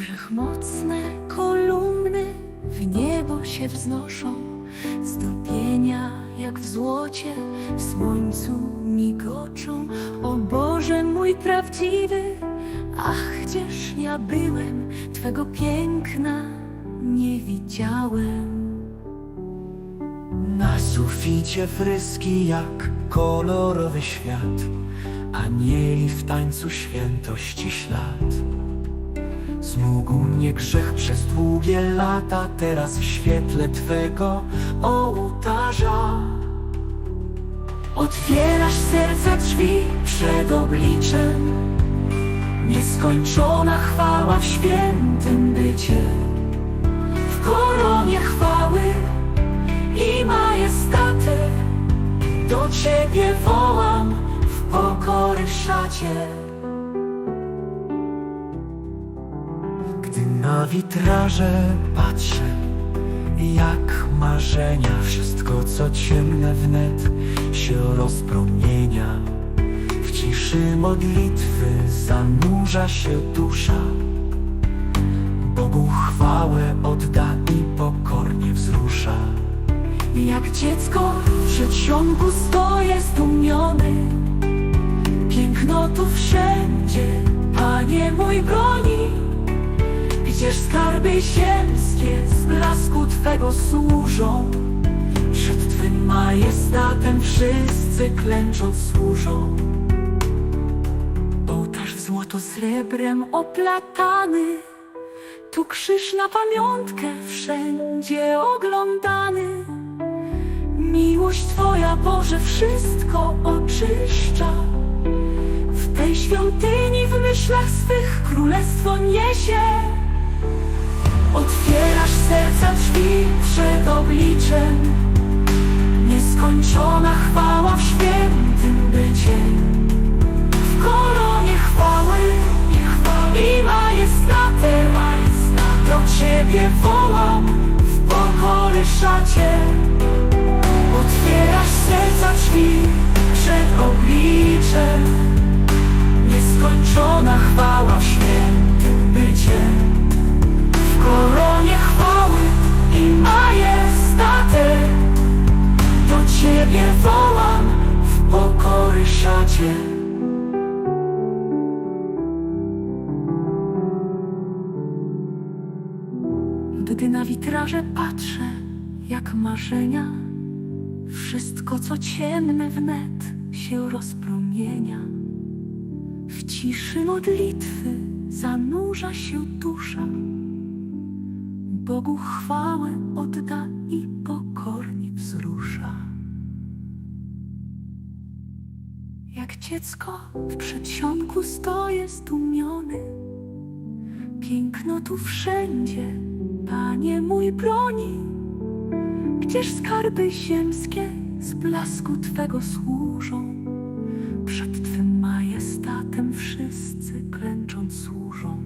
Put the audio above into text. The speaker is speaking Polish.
Wszechmocne kolumny w niebo się wznoszą, zdobienia jak w złocie w słońcu migoczą. O Boże mój prawdziwy, ach, gdzież ja byłem, Twego piękna nie widziałem. Na suficie fryski jak kolorowy świat Anieli w tańcu świętości ślad Zmógł mnie grzech przez długie lata Teraz w świetle Twego ołtarza. Otwierasz serca drzwi przed obliczem. Nieskończona chwała w świętym bycie. W koronie chwały i majestaty. Do Ciebie wołam w pokory szacie Gdy na witraże patrzę Jak marzenia Wszystko co ciemne wnet się rozpromienia. W ciszy modlitwy zanurza się dusza. Bogu chwałę odda i pokornie wzrusza. Jak dziecko w przedsionku stoję zdumiony Piękno tu wszędzie, Panie mój broni Gdzież skarby ziemskie z blasku Twego służą Przed Twym majestatem wszyscy klęcząc służą Ołtarz w złoto srebrem oplatany Tu krzyż na pamiątkę wszędzie oglądany Miłość Twoja, Boże, wszystko oczyszcza. W tej świątyni w myślach swych królestwo niesie. Otwierasz serca drzwi przed obliczem. Nieskończona chwała w świętym bycie. W koronie chwały i majestaty, do Ciebie wołam w pokory szacie. Otwierasz serca drzwi przed obliczem Gdy na witraże patrzę, jak marzenia wszystko, co ciemne wnet się rozpromienia. W ciszy modlitwy zanurza się dusza. Bogu chwałę odda i pokornie wzrusza. Jak dziecko w przedsionku stoję zdumiony. Piękno tu wszędzie, Panie mój broni. Gdzież skarby ziemskie z blasku Twego służą? Przed Twym majestatem wszyscy klęcząc służą.